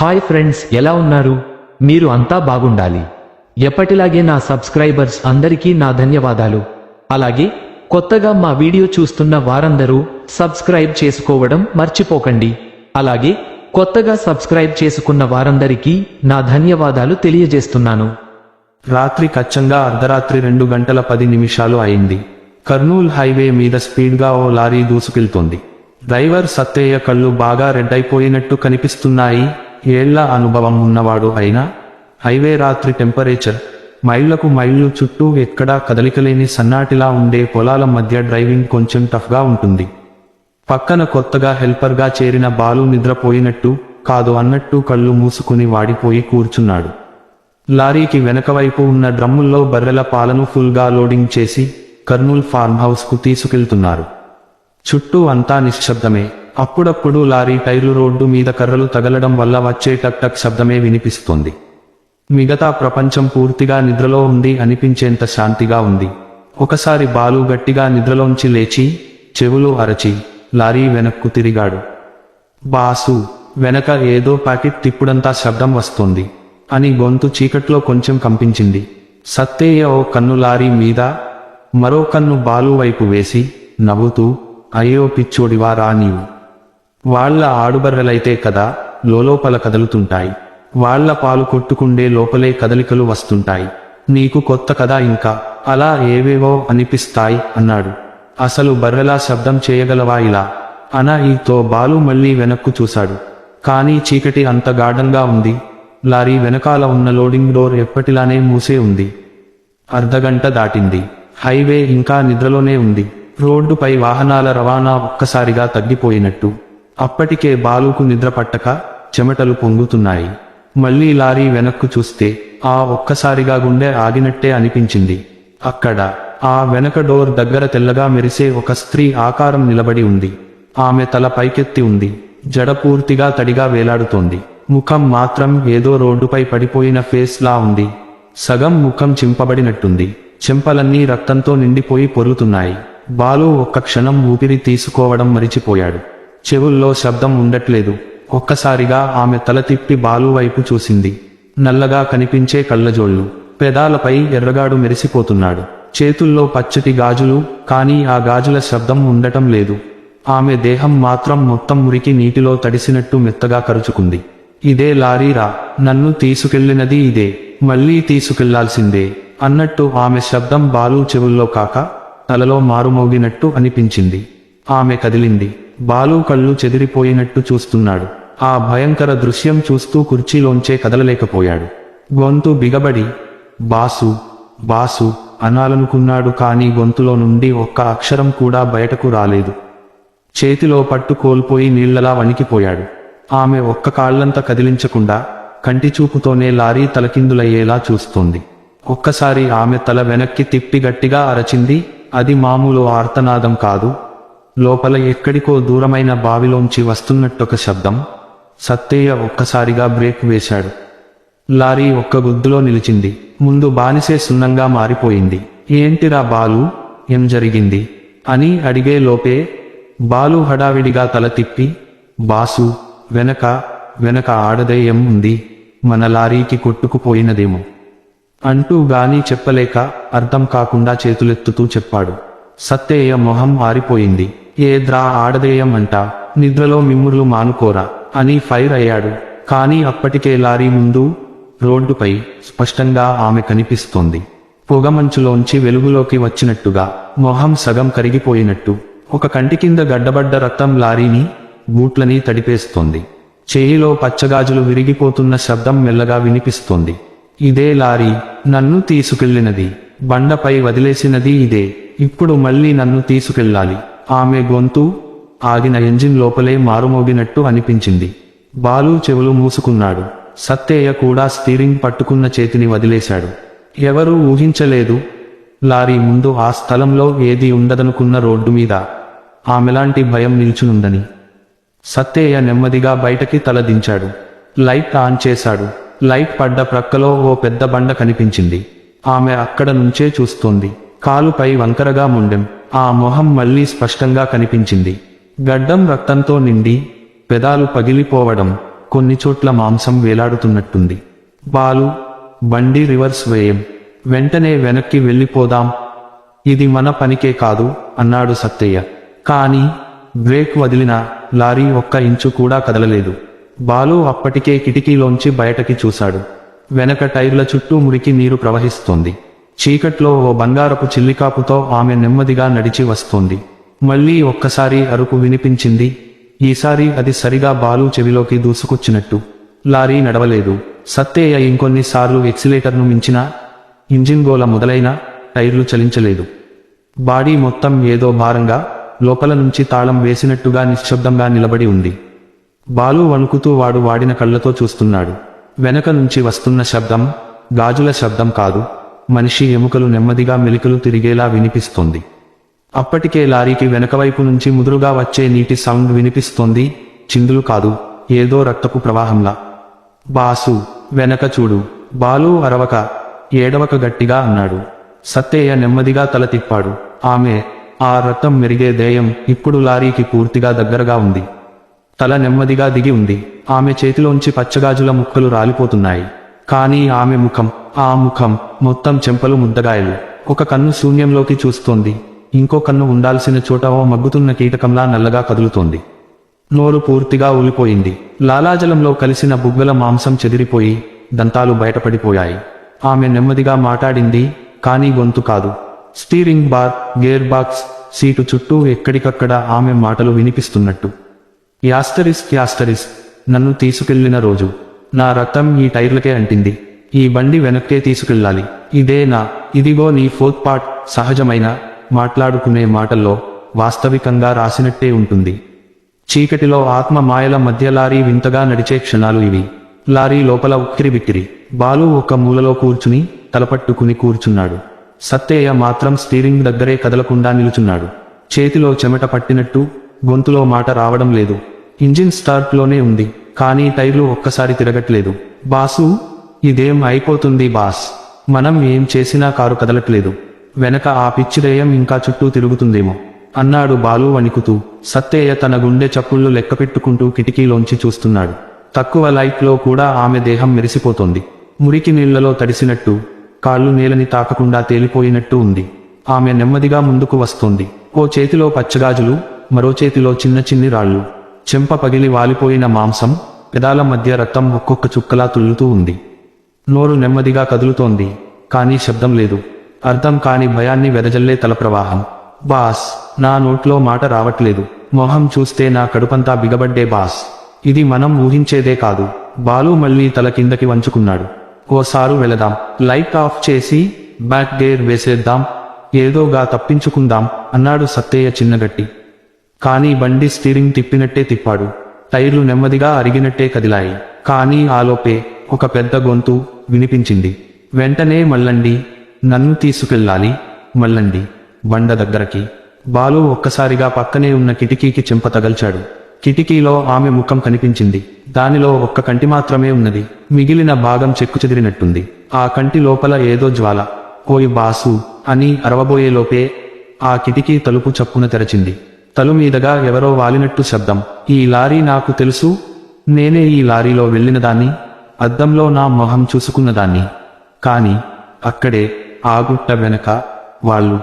Hi friends ఎలా ఉన్నారు? మీరు అంతా బాగుండాలి. ఎప్పటిలాగే నా సబ్స్క్రైబర్స్ అందరికీ నా ధన్యవాదాలు. అలాగే కొత్తగా మా వీడియో చూస్తున్న వారందరూ సబ్స్క్రైబ్ చేసుకోవడం మర్చిపోకండి. అలాగే కొత్తగా సబ్స్క్రైబ్ చేసుకున్న వారందరికీ నా ధన్యవాదాలు తెలియజేస్తున్నాను. రాత్రి కచ్చంగా అర్ధరాత్రి రెండు గంటల పది నిమిషాలు అయింది. కర్నూల్ హైవే మీద స్పీడ్గా ఓ లారీ దూసుకెళ్తోంది. డ్రైవర్ సత్తయ్య కళ్ళు బాగా రెడ్ అయిపోయినట్టు కనిపిస్తున్నాయి. ఏళ్ళ అనుభవం ఉన్నవాడు అయినా హైవే రాత్రి టెంపరేచర్ మైళ్ళకు మైళ్ళు చుట్టూ ఎక్కడా కదలికలేని సన్నాటిలా ఉండే పొలాల మధ్య డ్రైవింగ్ కొంచెం టఫ్గా ఉంటుంది. పక్కన కొత్తగా హెల్పర్గా చేరిన బాలు నిద్రపోయినట్టు కాదు అన్నట్టు కళ్ళు మూసుకుని వాడిపోయి కూర్చున్నాడు. లారీకి వెనకవైపు ఉన్న డ్రమ్ముల్లో బర్రెల పాలను ఫుల్గా లోడింగ్ చేసి కర్నూల్ ఫార్మ్ హౌస్కు తీసుకెళ్తున్నారు. చుట్టూ అంతా నిశ్శబ్దమే. అప్పుడప్పుడు లారీ టైర్లు రోడ్డు మీద కర్రలు తగలడం వల్ల వచ్చే టక్ టక్ శబ్దమే వినిపిస్తోంది. మిగతా ప్రపంచం పూర్తిగా నిద్రలో ఉంది అనిపించేంత శాంతిగా ఉంది. ఒకసారి బాలు గట్టిగా నిద్రలోంచి లేచి చెవులు అరచి లారీ వెనక్కు తిరిగాడు. బాసు వెనక ఏదో ప్యాకెట్ తిప్పుడంతా శబ్దం వస్తుంది. అని గొంతు చీకట్లో కొంచెం కంపించింది. సత్తేయ ఓ కన్ను లారీ మీద మరో కన్ను బాలు వైపు వేసి నవ్వుతూ అయ్యో పిచ్చోడివా రా నీవు. వాళ్ళ ఆడుబర్రెలైతే కదా లోలోపల కదులుతుంటాయి. వాళ్ళ పాలు కొట్టుకుండే లోపలే కదలికలు వస్తుంటాయి. నీకు కొత్త కదా ఇంకా అలా ఏవేవో అనిపిస్తాయి అన్నాడు. అసలు బర్రెలా శబ్దం చేయగలవా ఇలా? అన ఈతో బాలు మళ్ళీ వెనక్కు చూశాడు. కానీ చీకటి అంత గాఢంగా ఉంది. లారీ వెనకాల ఉన్న లోడింగ్ డోర్ ఎప్పటిలానే మూసే ఉంది. అర్ధగంట దాటింది. హైవే ఇంకా నిద్రలోనే ఉంది. రోడ్డుపై వాహనాల రవాణా ఒక్కసారిగా తగ్గిపోయినట్టు. అప్పటికే బాలుకు నిద్రపట్టక చెమటలు పొంగుతున్నాయి. మళ్ళీ లారీ వెనక్కు చూస్తే ఆ ఒక్కసారిగా గుండె ఆగినట్టే అనిపించింది. అక్కడ ఆ వెనక డోర్ దగ్గర తెల్లగా మెరిసే ఒక స్త్రీ ఆకారం నిలబడి ఉంది. ఆమె తల పైకెత్తి ఉంది. జడ పూర్తిగా తడిగా వేలాడుతోంది. ముఖం మాత్రం ఏదో రోడ్డుపై పడిపోయిన ఫేస్ లా ఉంది. సగం ముఖం చింపబడినట్టుంది. చెంపలన్నీ రక్తంతో నిండిపోయి పొరులుతున్నాయి. బాలు ఒక్క క్షణం ఊపిరి తీసుకోవడం మరిచిపోయాడు. చెవుల్లో శబ్దం ఉండట్లేదు. ఒక్కసారిగా ఆమె తల తిప్పి బాలు వైపు చూసింది. నల్లగా కనిపించే కళ్ళజోళ్ళు. పెదాలపై ఎర్రగాడు మెరిసిపోతున్నాడు. చేతుల్లో పచ్చటి గాజులు కానీ ఆ గాజుల శబ్దం ఉండటం లేదు. ఆమె దేహం మాత్రం మొత్తం మురికి నీటిలో తడిసినట్టు మెత్తగా కరుచుకుంది. ఇదే లారీరా నన్ను తీసుకెళ్ళినది ఇదే. మళ్ళీ తీసుకెళ్ళాల్సిందే. అన్నట్టు ఆమె శబ్దం బాలు చెవుల్లో కాక తలలో మారుమోగినట్టు అనిపించింది. ఆమె కదిలింది. బాలు కళ్ళు చెదిరిపోయినట్టు చూస్తున్నాడు. ఆ భయంకర దృశ్యం చూస్తూ కుర్చీలోంచే కదలలేకపోయాడు. గొంతు బిగబడి బాసు బాసు అనాలనుకున్నాడు కానీ గొంతులో నుండి ఒక్క అక్షరం కూడా బయటకు రాలేదు. చేతిలో పట్టు కోల్పోయి నీళ్ళలా వణికిపోయాడు. ఆమె ఒక్క కాళ్ళంత కదిలించకుండా కంటి చూపుతోనే లారీ తలకిందులయ్యేలా చూస్తోంది. ఒక్కసారి ఆమె తల వెనక్కి తిప్పి గట్టిగా అరచింది అది మామూలు ఆర్తనాదం కాదు లోపల ఎక్కడికో దూరమైన బావిలోంచి వస్తున్నట్టొక శబ్దం సత్తయ్య ఒక్కసారిగా బ్రేక్ వేశాడు. లారీ ఒక్క గుద్దులో నిలిచింది. ముందు బానిసే సున్నంగా మారిపోయింది. ఏంటిరా బాలు? ఏం జరిగింది? అని అడిగే లోపే బాలు హడావిడిగా తల తిప్పి బాసు వెనక వెనక ఆడదే ఏం ఉంది. మన లారీకి కొట్టుకుపోయినదేమో. అంటూ గాని చెప్పలేక అర్థం కాకుండా చేతులెత్తుతూ చెప్పాడు. సత్తయ్య మొహం మారిపోయింది ఏ ద్రా ఆడదేయం అంట నిద్రలో మిమ్ముర్లు మానుకోరా అని ఫైర్ అయ్యాడు. కానీ అప్పటికే లారీ ముందు రోడ్డుపై స్పష్టంగా ఆమె కనిపిస్తోంది. పొగమంచులోంచి వెలుగులోకి వచ్చినట్టుగా మొహం సగం కరిగిపోయినట్టు ఒక కంటి కింద గడ్డబడ్డ రక్తం లారీని బూట్లని తడిపేస్తోంది. చేయిలో పచ్చగాజులు విరిగిపోతున్న శబ్దం మెల్లగా వినిపిస్తోంది. ఇదే లారీ నన్ను తీసుకెళ్ళినది బండపై వదిలేసినది ఇదే ఇప్పుడు మళ్ళీ నన్ను తీసుకెళ్ళాలి. ఆమె గొంతు ఆగిన ఎంజిన్ లోపలే మారుమోగినట్టు అనిపించింది. బాలు చెవులు మూసుకున్నాడు. సత్తేయ కూడా స్టీరింగ్ పట్టుకున్న చేతిని వదిలేశాడు. ఎవరూ ఊహించలేదు. లారీ ముందు ఆ స్థలంలో ఏది ఉండదనుకున్న రోడ్డు మీద ఆమెలాంటి భయం నిల్చునుందని. సత్తేయ నెమ్మదిగా బయటకి తలదించాడు. లైట్ ఆన్ చేశాడు. లైట్ పడ్డ ప్రక్కలో ఓ పెద్ద బండ కనిపించింది. ఆమె అక్కడ నుంచే చూస్తోంది. కాలుపై వంకరగా ముండెం. ఆ మొహం మళ్ళీ స్పష్టంగా కనిపించింది. గడ్డం రక్తంతో నిండి పెదాలు పగిలిపోవడం కొన్ని చోట్ల మాంసం వేలాడుతున్నట్టుంది. బాలు బండి రివర్స్ వేయం. వెంటనే వెనక్కి వెళ్ళిపోదాం. ఇది మన పనికే కాదు అన్నాడు సత్తయ్య కానీ బ్రేక్ వదిలిన లారీ ఒక్క ఇంచు కూడా కదలలేదు. బాలు అప్పటికే కిటికీలోంచి బయటకి చూశాడు. వెనక టైర్ల చుట్టూ మురికి నీరు ప్రవహిస్తోంది. చీకట్లో ఓ బంగారపు చిల్లికాపుతో ఆమె నెమ్మదిగా నడిచి వస్తోంది. మళ్ళీ ఒక్కసారి అరుపు వినిపించింది. ఈసారి అది సరిగా బాలు చెవిలోకి దూసుకొచ్చినట్టు. లారీ నడవలేదు. సత్తేయ ఇంకొన్నిసార్లు ఎక్సిలేటర్ను మించినా ఇంజిన్ గోల మొదలైన టైర్లు చలించలేదు. బాడీ మొత్తం ఏదో భారంగా లోపల నుంచి తాళం వేసినట్టుగా నిశ్శబ్దంగా నిలబడి ఉంది. బాలు వణుకుతూ వాడు వాడిన కళ్ళతో చూస్తున్నాడు. వెనక నుంచి వస్తున్న శబ్దం గాజుల శబ్దం కాదు. మనిషి ఎముకలు నెమ్మదిగా మెలికలు తిరిగేలా వినిపిస్తోంది. అప్పటికే లారీకి వెనకవైపు నుంచి ముదురుగా వచ్చే నీటి సౌండ్ వినిపిస్తోంది. చిందులు కాదు ఏదో రక్తపు ప్రవాహంలా. బాసు వెనక చూడు. బాలు అరవక ఏడవక గట్టిగా అన్నాడు. సత్తయ్య నెమ్మదిగా తల తిప్పాడు. ఆమె ఆ రక్తం మెరిగే దేయం ఇప్పుడు లారీకి పూర్తిగా దగ్గరగా ఉంది. తల నెమ్మదిగా దిగి ఉంది. ఆమె చేతిలోంచి పచ్చగాజుల ముక్కలు రాలిపోతున్నాయి. కానీ ఆమె ముఖం ఆ ముఖం మొత్తం చెంపలు ముద్దగాయలు ఒక కన్ను శూన్యంలోకి చూస్తోంది. ఇంకో కన్ను ఉండాల్సిన చోట ఓ మగ్గుతున్న కీటకంలా నల్లగా కదులుతోంది. నోరు పూర్తిగా ఊలిపోయింది. లాలాజలంలో కలిసిన బుగ్గల మాంసం చెదిరిపోయి దంతాలు బయటపడిపోయాయి. ఆమె నెమ్మదిగా మాట్లాడింది కానీ గొంతు కాదు. Steering bar gear box seat చుట్టూ ఎక్కడికక్కడ ఆమె మాటలు వినిపిస్తున్నట్టు. యాస్టరిస్ యాస్టరిస్ నన్ను తీసుకెళ్ళిన రోజు. నా రక్తం ఈ టైర్లకే అంటింది. ఈ బండి వెనక్కే తీసుకెళ్ళాలి. ఇదేనా ఇదిగో నీ ఫోర్త్ పార్ట్. సహజమైన మాట్లాడుకునే మాటల్లో వాస్తవికంగా రాసినట్టే ఉంటుంది. చీకటిలో ఆత్మ మాయల మధ్య లారీ వింతగా నడిచే క్షణాలు ఇవి. లారీ లోపల ఉక్కిరి బిక్కిరి. బాలు ఒక మూలలో కూర్చుని తలపట్టుకుని కూర్చున్నాడు. సత్తయ్య మాత్రం స్టీరింగ్ దగ్గరే కదలకుండా నిలుచున్నాడు. చేతిలో చెమట పట్టినట్టు గొంతులో మాట రావడం లేదు. ఇంజిన్ స్టార్ట్లోనే ఉంది కానీ టైర్లు ఒక్కసారి తిరగట్లేదు. బాసు ఇదేం అయిపోతుంది బాస్? మనం ఏం చేసినా కారు కదలట్లేదు. వెనక ఆ పిచ్చిరేయం ఇంకా చుట్టూ తిరుగుతుందేమో? అన్నాడు బాలు వణికుతూ. సత్తయ్య తన గుండె చప్పుళ్ళు లెక్కపెట్టుకుంటూ కిటికీలోంచి చూస్తున్నాడు. తక్కువ లైట్లో కూడా ఆమె దేహం మెరిసిపోతోంది. మురికి నీళ్ళలో తడిసినట్టు కాళ్ళు నేలని తాకకుండా తేలిపోయినట్టు ఉంది. ఆమె నెమ్మదిగా ముందుకు వస్తోంది. ఓ చేతిలో పచ్చగాజులు మరో చేతిలో చిన్న చిన్ని రాళ్ళు. చెంప పగిలి వాలిపోయిన మాంసం పెదాల మధ్య రక్తం ఒక్కొక్క చుక్కలా తుల్లుతూ ఉంది. నోరు నెమ్మదిగా కదులుతోంది కానీ శబ్దం లేదు. అర్థం కాని భయాన్ని వెదజల్లే తల ప్రవాహం. బాస్ నా నోట్లో మాట రావట్లేదు. మొహం చూస్తే నా కడుపంతా బిగబడ్డే బాస్. ఇది మనం ఊహించేదే కాదు. బాలు మళ్ళీ తల కిందకి వంచుకున్నాడు. ఓసారు వెళదాం. లైట్ ఆఫ్ చేసి బ్యాక్ గేర్ వేసేద్దాం. ఏదోగా తప్పించుకుందాం అన్నాడు సత్తయ్య చిన్నగట్టి. కానీ బండి స్టీరింగ్ తిప్పినట్టే తిప్పాడు. టైర్లు నెమ్మదిగా అరిగినట్టే కదిలాయి. కానీ ఆలోపే ఒక పెద్ద గొంతు వినిపించింది. వెంటనే మళ్ళండి. నన్ను తీసుకెళ్ళాలి. మళ్ళండి. బండ దగ్గరకి. బాలు ఒక్కసారిగా పక్కనే ఉన్న కిటికీకి చెంప తగల్చాడు. కిటికీలో ఆమె ముఖం కనిపించింది. దానిలో ఒక్క కంటి మాత్రమే ఉన్నది. మిగిలిన భాగం చెక్కు చెదిరినట్టుంది. ఆ కంటి లోపల ఏదో జ్వాల. ఓయ్ బాసు అని అరవబోయేలోపే ఆ కిటికీ తలుపు చప్పున తెరచింది. తలు మీదగా ఎవరో వాలినట్టు శబ్దం. ఈ లారీ నాకు తెలుసు. నేనే ఈ లారీలో వెళ్ళిన దాన్ని. అద్దంలో నా మొహం చూసుకున్నదాన్ని కాని అక్కడే ఆ గుట్ట వెనక వాళ్ళు.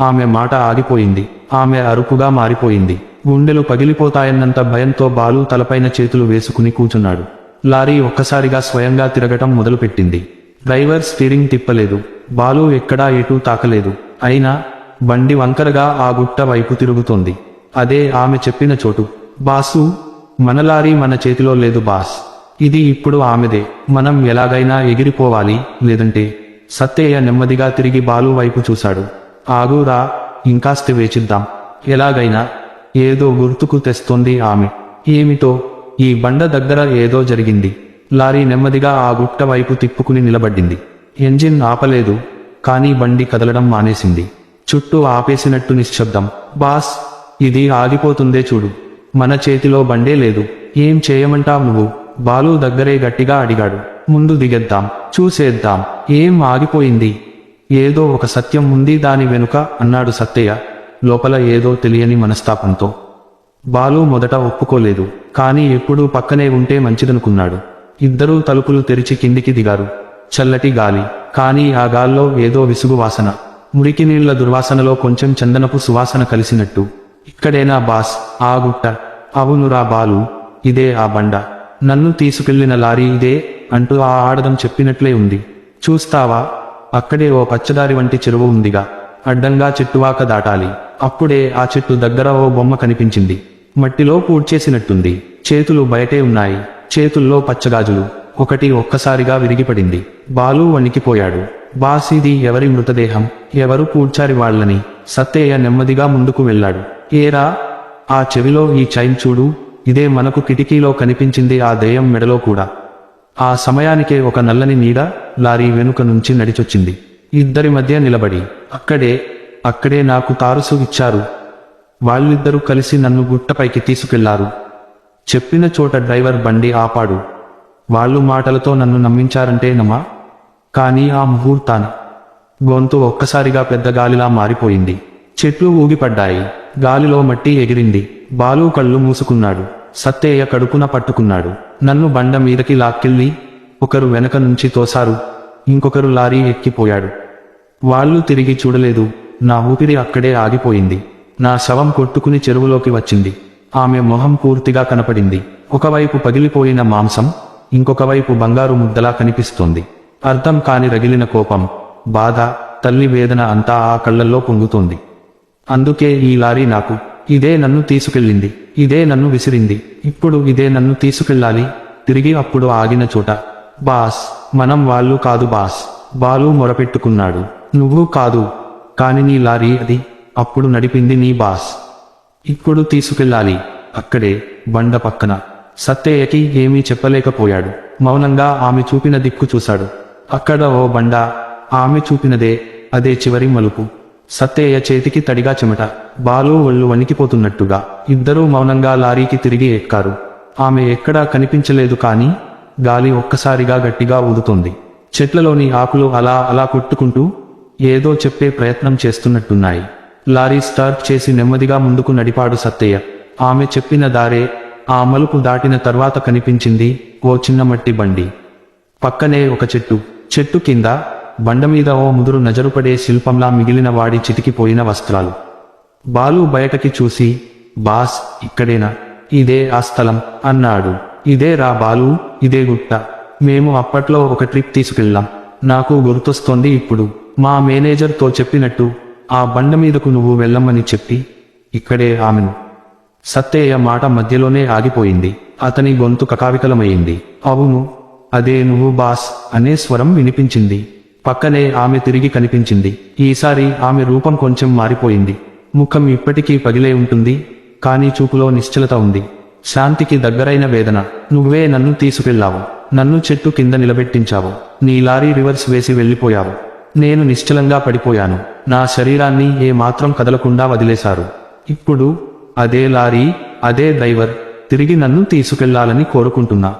ఆమె మాట ఆగిపోయింది. ఆమె అరుపుగా మారిపోయింది. గుండెలు పగిలిపోతాయన్నంత భయంతో బాలు తలపైన చేతులు వేసుకుని కూచున్నాడు. లారీ ఒక్కసారిగా స్వయంగా తిరగటం మొదలుపెట్టింది. Driver steering తిప్పలేదు. బాలు ఎక్కడా ఎటూ తాకలేదు. అయినా బండి వంకరగా ఆ గుట్ట వైపు తిరుగుతోంది. అదే ఆమె చెప్పిన చోటు. బాసు మన లారీ మన చేతిలో లేదు బాస్. ఇది ఇప్పుడు ఆమెదే. మనం ఎలాగైనా ఎగిరిపోవాలి లేదంటే సత్తయ్య నెమ్మదిగా తిరిగి బాలు వైపు చూశాడు. ఆగురా ఇంకాస్త వేచిద్దాం. ఎలాగైనా ఏదో గుర్తుకు తెస్తోంది ఆమె. ఏమిటో ఈ బండ దగ్గర ఏదో జరిగింది. లారీ నెమ్మదిగా ఆ గుట్ట వైపు తిప్పుకుని నిలబడింది. ఎంజిన్ ఆపలేదు కానీ బండి కదలడం మానేసింది. చుట్టూ ఆపేసినట్టు నిశ్శబ్దం. బాస్ ఇది ఆగిపోతుందే చూడు. మన చేతిలో బండే లేదు. ఏం చేయమంటావు నువ్వు? బాలు దగ్గరే గట్టిగా అడిగాడు. ముందు దిగేద్దాం చూసేద్దాం ఏం ఆగిపోయింది? ఏదో ఒక సత్యం ఉంది దాని వెనుక అన్నాడు సత్తయ్య లోపల ఏదో తెలియని మనస్తాపంతో. బాలు మొదట ఒప్పుకోలేదు కానీ ఎప్పుడూ పక్కనే ఉంటే మంచిదనుకున్నాడు. ఇద్దరూ తలుపులు తెరిచి కిందికి దిగారు. చల్లటి గాలి కానీ ఆ గాల్లో ఏదో విసుగు వాసన. మురికి నీళ్ళ దుర్వాసనలో కొంచెం చందనపు సువాసన కలిసినట్టు. ఇక్కడేనా బాస్ ఆ గుట్ట? అవునురా బాలు ఇదే ఆ బండ. నన్ను తీసుకెళ్ళిన లారీ ఇదే అంటూ ఆ ఆడదం చెప్పినట్లే ఉంది. చూస్తావా? అక్కడే ఓ పచ్చదారి వంటి చెరువు ఉందిగా. అడ్డంగా చెట్టువాక దాటాలి. అప్పుడే ఆ చెట్టు దగ్గర ఓ బొమ్మ కనిపించింది. మట్టిలో పూడ్చేసినట్టుంది. చేతులు బయటే ఉన్నాయి. చేతుల్లో పచ్చగాజులు. ఒకటి ఒక్కసారిగా విరిగిపడింది. బాలు వణికిపోయాడు. బాసీది ఎవరి మృతదేహం? ఎవరు పూడ్చారి వాళ్ళని? సత్తయ్య నెమ్మదిగా ముందుకు వెళ్ళాడు. ఏరా? ఆ చెవిలో ఈ చైన్ చూడు. ఇదే మనకు కిటికీలో కనిపించింది ఆ దెయ్యం మెడలో కూడా. ఆ సమయానికే ఒక నల్లని నీడ లారీ వెనుక నుంచి నడిచొచ్చింది. ఇద్దరి మధ్య నిలబడి అక్కడే అక్కడే నాకు తారుసు ఇచ్చారు. వాళ్ళిద్దరూ కలిసి నన్ను గుట్టపైకి తీసుకెళ్ళారు. చెప్పిన చోట డ్రైవర్ బండి ఆపాడు. వాళ్ళు మాటలతో నన్ను నమ్మించారంటే నమ్మా. కానీ ఆ ముహూర్తాన గొంతు ఒక్కసారిగా పెద్ద గాలిలా మారిపోయింది. చెట్లు ఊగిపడ్డాయి. గాలిలో మట్టి ఎగిరింది. బాలు కళ్ళు మూసుకున్నాడు. సత్తయ్య కడుపున పట్టుకున్నాడు. నన్ను బండ మీదకి లాక్కెళ్ళి ఒకరు వెనక నుంచి తోసారు ఇంకొకరు లారీ ఎక్కిపోయాడు. వాళ్ళు తిరిగి చూడలేదు. నా ఊపిరి అక్కడే ఆగిపోయింది. నా శవం కొట్టుకుని చెరువులోకి వచ్చింది. ఆమె మొహం పూర్తిగా కనపడింది. ఒకవైపు పగిలిపోయిన మాంసం ఇంకొక వైపు బంగారు ముద్దలా కనిపిస్తోంది. అర్థం కాని రగిలిన కోపం బాధ తల్లి వేదన అంతా ఆ కళ్ళల్లో పొంగుతోంది. అందుకే ఈ లారీ నాకు ఇదే నన్ను తీసుకెళ్ళింది ఇదే నన్ను విసిరింది. ఇప్పుడు ఇదే నన్ను తీసుకెళ్ళాలి తిరిగి అప్పుడు ఆగిన చోట. బాస్ మనం వాళ్ళు కాదు బాస్. బాలు మొరపెట్టుకున్నాడు. నువ్వు కాదు కాని నీ లారీ అది. అప్పుడు నడిపింది నీ బాస్. ఇప్పుడు తీసుకెళ్ళాలి అక్కడే బండ పక్కన. సత్తయ్యకి ఏమీ చెప్పలేకపోయాడు. మౌనంగా ఆమె చూపిన దిక్కు చూశాడు. అక్కడ ఓ బండ ఆమె చూపినదే అదే చివరి మలుపు. సత్తయ్య చేతికి తడిగా చెమట. బాలు ఒళ్ళు వణికిపోతున్నట్టుగా. ఇద్దరూ మౌనంగా లారీకి తిరిగి ఎక్కారు. ఆమె ఎక్కడా కనిపించలేదు కానీ గాలి ఒక్కసారిగా గట్టిగా ఊదుతోంది. చెట్లలోని ఆకులు అలా అలా కొట్టుకుంటూ ఏదో చెప్పే ప్రయత్నం చేస్తున్నట్టున్నాయి. లారీ స్టార్ట్ చేసి నెమ్మదిగా ముందుకు నడిపాడు సత్తయ్య ఆమె చెప్పిన దారే ఆ మలుపు దాటిన తర్వాత కనిపించింది ఓ చిన్న మట్టి బండి. పక్కనే ఒక చెట్టు. చెట్టు కింద బండ మీద ఓ ముదురు నజరుపడే శిల్పంలా మిగిలిన వాడి చితికిపోయిన వస్త్రాలు. బాలు బయటకి చూసి బాస్ ఇక్కడేనా? ఇదే ఆ స్థలం అన్నాడు. ఇదే రా బాలు ఇదే గుట్ట. మేము అప్పట్లో ఒక ట్రిప్ తీసుకెళ్ళాం. నాకు గుర్తొస్తోంది ఇప్పుడు. మా మేనేజర్తో చెప్పినట్టు ఆ బండ మీదకు నువ్వు వెళ్ళమని చెప్పి ఇక్కడే ఆమెను. సత్తయ్య మాట మధ్యలోనే ఆగిపోయింది. అతని గొంతు కకావికలమైంది అవును అదే నువ్వు బాస్ అనే స్వరం వినిపించింది. పక్కనే ఆమె తిరిగి కనిపించింది. ఈసారి ఆమె రూపం కొంచెం మారిపోయింది. ముఖం ఇప్పటికీ పగిలే ఉంటుంది కానీ చూపులో నిశ్చలత ఉంది. శాంతికి దగ్గరైన వేదన. నువ్వే నన్ను తీసుకెళ్ళావు. నన్ను చెట్టు కింద నిలబెట్టించావు. నీ లారీ రివర్స్ వేసి వెళ్ళిపోయావు. నేను నిశ్చలంగా పడిపోయాను. నా శరీరాన్ని ఏ మాత్రం కదలకుండా వదిలేశారు. ఇప్పుడు అదే లారీ అదే డ్రైవర్ తిరిగి నన్ను తీసుకెళ్ళాలని కోరుకుంటున్నా.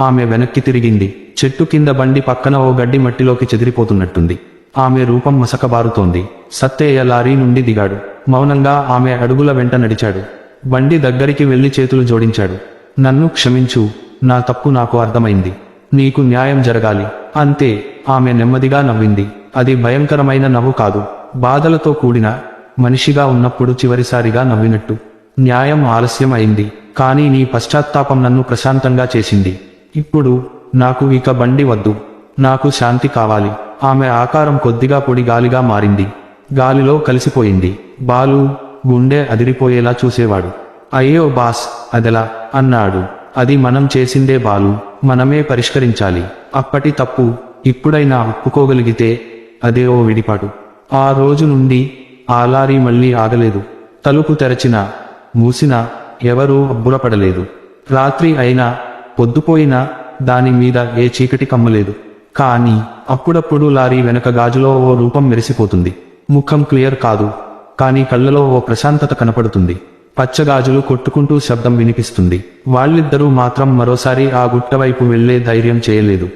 ఆమె వెనక్కి తిరిగింది. చెట్టు కింద బండి పక్కన ఓ గడ్డి మట్టిలోకి చెదిరిపోతున్నట్టుంది. ఆమె రూపం మసకబారుతోంది. సత్తేయ లారీ నుండి దిగాడు. మౌనంగా ఆమె అడుగుల వెంట నడిచాడు. బండి దగ్గరికి వెళ్ళి చేతులు జోడించాడు. నన్ను క్షమించు. నా తప్పు నాకు అర్థమైంది. నీకు న్యాయం జరగాలి. అంతే. ఆమె నెమ్మదిగా నవ్వింది. అది భయంకరమైన నవ్వు కాదు. బాధలతో కూడిన మనిషిగా ఉన్నప్పుడు చివరిసారిగా నవ్వినట్టు. న్యాయం ఆలస్యం అయింది కానీ నీ పశ్చాత్తాపం నన్ను ప్రశాంతంగా చేసింది. ఇప్పుడు నాకు ఇక బండి వద్దు. నాకు శాంతి కావాలి. ఆమె ఆకారం కొద్దిగా పొడి గాలిగా మారింది. గాలిలో కలిసిపోయింది. బాలు గుండె అదిరిపోయేలా చూసేవాడు. అయ్యో బాస్ అదెలా? అన్నాడు. అది మనం చేసిందే బాలు. మనమే పరిష్కరించాలి. అప్పటి తప్పు ఇప్పుడైనా ఒప్పుకోగలిగితే అదే ఓ విడిపాటు. ఆ రోజు నుండి ఆ లారీ మళ్ళీ ఆగలేదు. తలుపు తెరచినా మూసినా ఎవరూ అబ్బురపడలేదు. రాత్రి అయినా పొద్దుపోయినా దాని మీద ఏ చీకటి కమ్మలేదు. కానీ అప్పుడప్పుడు లారీ వెనక గాజులో ఓ రూపం మెరిసిపోతుంది. ముఖం క్లియర్ కాదు. కానీ కళ్ళలో ఓ ప్రశాంతత కనపడుతుంది. పచ్చగాజులు కొట్టుకుంటూ శబ్దం వినిపిస్తుంది. వాళ్ళిద్దరూ మాత్రం మరోసారి ఆ గుట్ట వైపు వెళ్ళే ధైర్యం చేయలేదు.